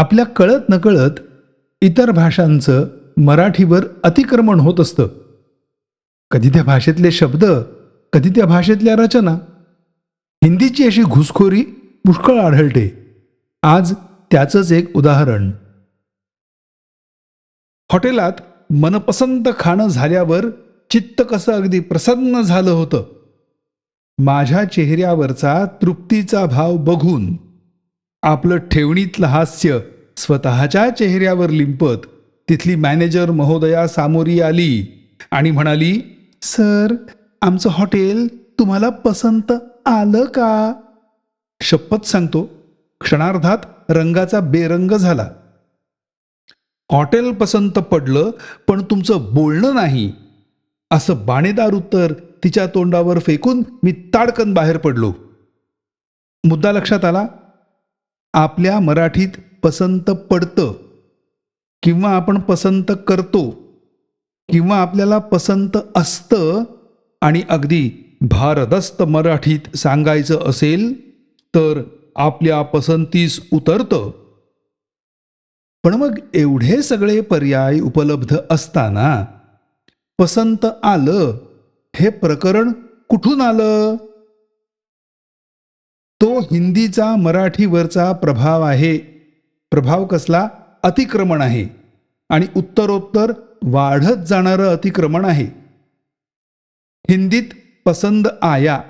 आपल्या कळत नकळत इतर भाषांचं मराठीवर अतिक्रमण होत असतं. कधी त्या भाषेतले शब्द कधी त्या भाषेतल्या रचना. हिंदीची अशी घुसखोरी पुष्कळ आढळते. आज त्याचंच एक उदाहरण. हॉटेलात मनपसंत खाणं झाल्यावर चित्त कसं अगदी प्रसन्न झालं होतं. माझ्या चेहऱ्यावरचा तृप्तीचा भाव बघून आपलं ठेवणीतलं हास्य स्वतःच्या चेहऱ्यावर लिंपत. तिथली मॅनेजर महोदया सामोरी आली आणि म्हणाली सर आमचं हॉटेल तुम्हाला पसंत आलं का? शपथ सांगतो. क्षणार्धात रंगाचा बेरंग झाला. हॉटेल पसंत पडलं पण तुमचं बोलणं नाही. असं बाणेदार उत्तर तिच्या तोंडावर फेकून मी ताडकन बाहेर पडलो. मुद्दा लक्षात आला आपल्या मराठीत पसंत पडतं किंवा आपण पसंत करतो किंवा आपल्याला पसंत असतं आणि अगदी भारदस्त मराठीत सांगायचं असेल तर आपल्या पसंतीस उतरतं. पण मग एवढे सगळे पर्याय उपलब्ध असताना पसंत आलं हे प्रकरण कुठून आलं? तो हिंदीचा मराठीवरचा प्रभाव आहे. प्रभाव कसला? अतिक्रमण आहे. आणि उत्तरोत्तर वाढत जाणारं अतिक्रमण आहे. हिंदीत पसंद आया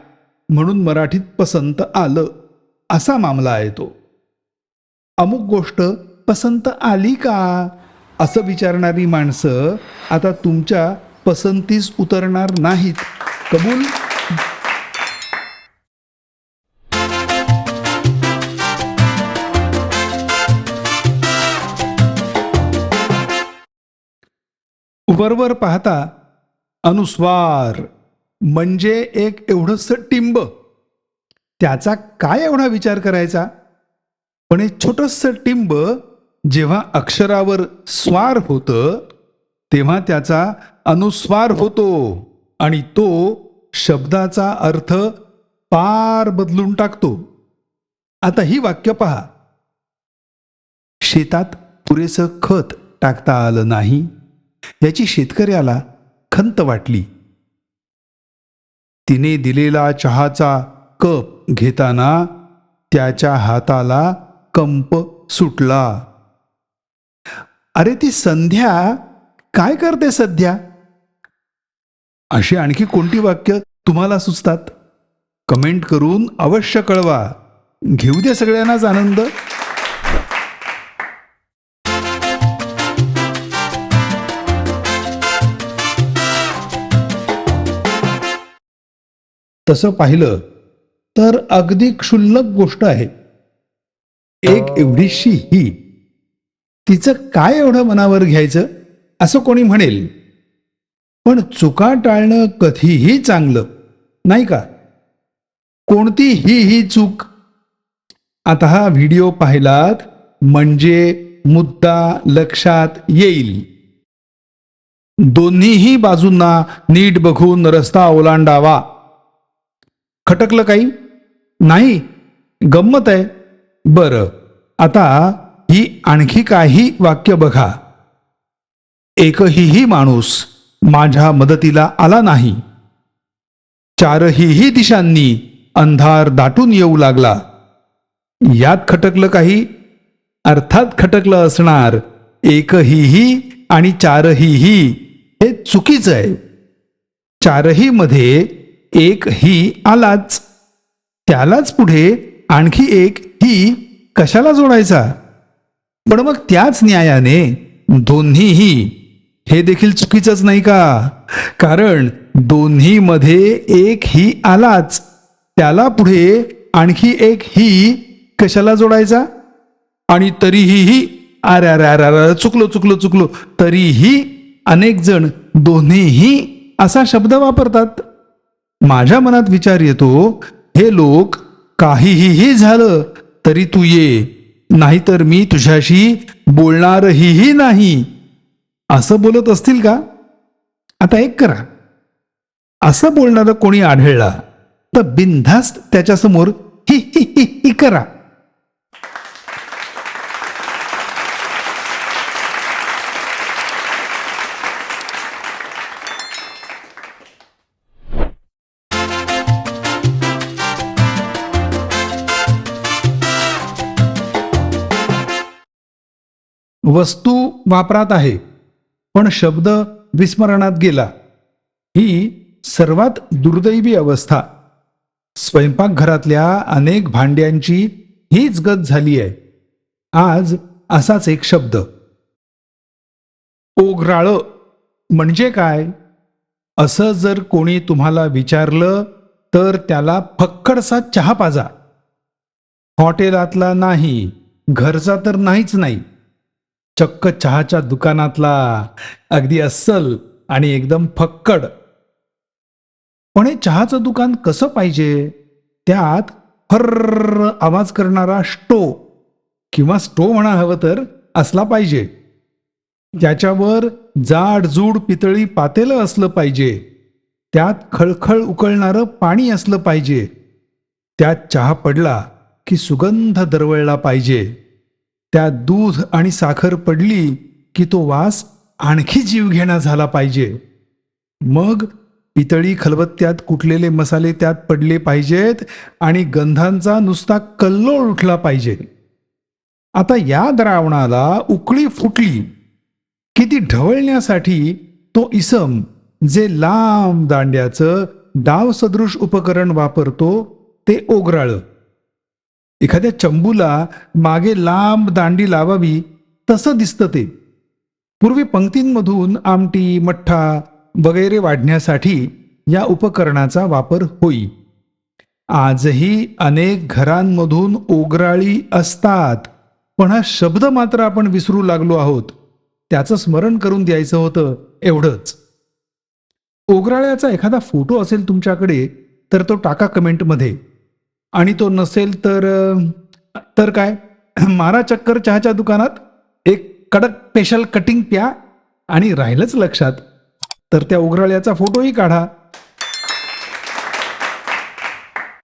म्हणून मराठीत पसंत आलं असा मामला आहे तो. अमुक गोष्ट पसंत आली का? असं विचारणारी माणसं आता तुमच्या पसंतीस उतरणार नाहीत. कबूल? वरवर पाहता अनुस्वार म्हणजे एक एवढंसं टिंब त्याचा काय एवढा विचार करायचा? पण हे छोटंसं टिंब जेव्हा अक्षरावर स्वार होतं तेव्हा त्याचा अनुस्वार होतो आणि तो शब्दाचा अर्थ पार बदलून टाकतो. आता ही वाक्य पहा. शेतात पुरेसं खत टाकता आलं नाही. याची शेतकऱ्याला खंत वाटली. तिने दिलेला चहाचा कप घेताना त्याच्या हाताला कंप सुटला. अरे ती संध्या काय करते सध्या? अशी आणखी कोणती वाक्य तुम्हाला सुचतात? कमेंट करून अवश्य कळवा. घेऊ द्या सगळ्यांनाच आनंद. तसं पाहिलं तर अगदी क्षुल्लक गोष्ट आहे. एक एवढीशी ही. तिचं काय एवढं मनावर घ्यायचं? असं कोणी म्हणेल. पण चुका टाळणं कधीही चांगलं नाही का? कोणती ही ही चूक. आता हा व्हिडिओ पाहिलात म्हणजे मुद्दा लक्षात येईल. दोन्हीही बाजूंना नीट बघून रस्ता ओलांडावा. खटकलं काही? नाही. गंमत आहे. बरं. आता ही आणखी काही वाक्य बघा. एकहीही माणूस माझ्या मदतीला आला नाही. चारहीही दिशांनी अंधार दाटून येऊ लागला. यात खटकलं काही? अर्थात खटकलं असणार एकहीही आणि चारहीही हे चुकीचं आहे. चारही मध्ये एक ही आलाच. त्यालाच पुढे आणखी एक ही कशाला जोडायचा? पण मग त्याच न्यायाने दोन्हीही हे देखील चुकीचंच नाही का? कारण दोन्हीमध्ये एक ही आलाच. त्याला पुढे आणखी एक ही कशाला जोडायचा? आणि तरीही ही अरे अरे अरे अरे चुकलो चुकलो चुकलो. तरीही अनेक जण दोन्हीही असा शब्द वापरतात. माझ्या मनात विचार येतो हे लोक काहीही झालं तरी तू ये नाहीतर मी तुझ्याशी बोलणारही नाही. असं बोलत असतील का? आता एक करा. असं बोलणारं कोणी आढळला तर बिनधास्त त्याच्यासमोर ही ही ही ही करा. वस्तू वापरात आहे पण शब्द विस्मरणात गेला. ही सर्वात दुर्दैवी अवस्था. स्वयंपाकघरातल्या अनेक भांड्यांची हीच गत झाली आहे. आज असाच एक शब्द. ओघराळ म्हणजे काय? असं जर कोणी तुम्हाला विचारलं तर त्याला फक्कडसा चहा पाजा. हॉटेलातला नाही घरचा तर नाहीच नाही. चक्क चहाच्या दुकानातला. अगदी अस्सल आणि एकदम फक्कड. पण हे चहाचं दुकान कसं पाहिजे? त्यात फर्र आवाज करणारा स्टो किंवा स्टो म्हणा हवं तर असला पाहिजे. त्याच्यावर जाडजूड पितळी पातेलं असलं पाहिजे. त्यात खळखळ उकळणारं पाणी असलं पाहिजे. त्यात चहा पडला की सुगंध दरवळला पाहिजे. त्यात दूध आणि साखर पडली की तो वास आणखी जीवघेणा झाला पाहिजे. मग पितळी खलबत्त्यात कुटलेले मसाले त्यात पडले पाहिजेत आणि गंधांचा नुसता कल्लोळ उठला पाहिजे. आता या द्रावणाला उकळी फुटली की ती ढवळण्यासाठी तो इसम जे लांब दांड्याचं डावसदृश उपकरण वापरतो ते ओगराळं. एखाद्या चंबूला मागे लांब दांडी लावावी तसं दिसतं ते. पूर्वी पंक्तींमधून आमटी मठ्ठा वगैरे वाढण्यासाठी या उपकरणाचा वापर होई. आजही अनेक घरांमधून ओगराळी असतात पण हा शब्द मात्र आपण विसरू लागलो आहोत. त्याचं स्मरण करून द्यायचं होतं एवढंच. ओगराळ्याचा एखादा फोटो असेल तुमच्याकडे तर तो टाका कमेंटमध्ये. आणि तो नसेल तर तर काय? मारा चक्कर चहाच्या दुकानात. एक कडक स्पेशल कटिंग प्या आणि राहिलंच लक्षात. तर त्या उघराळ्याचा फोटोही काढा.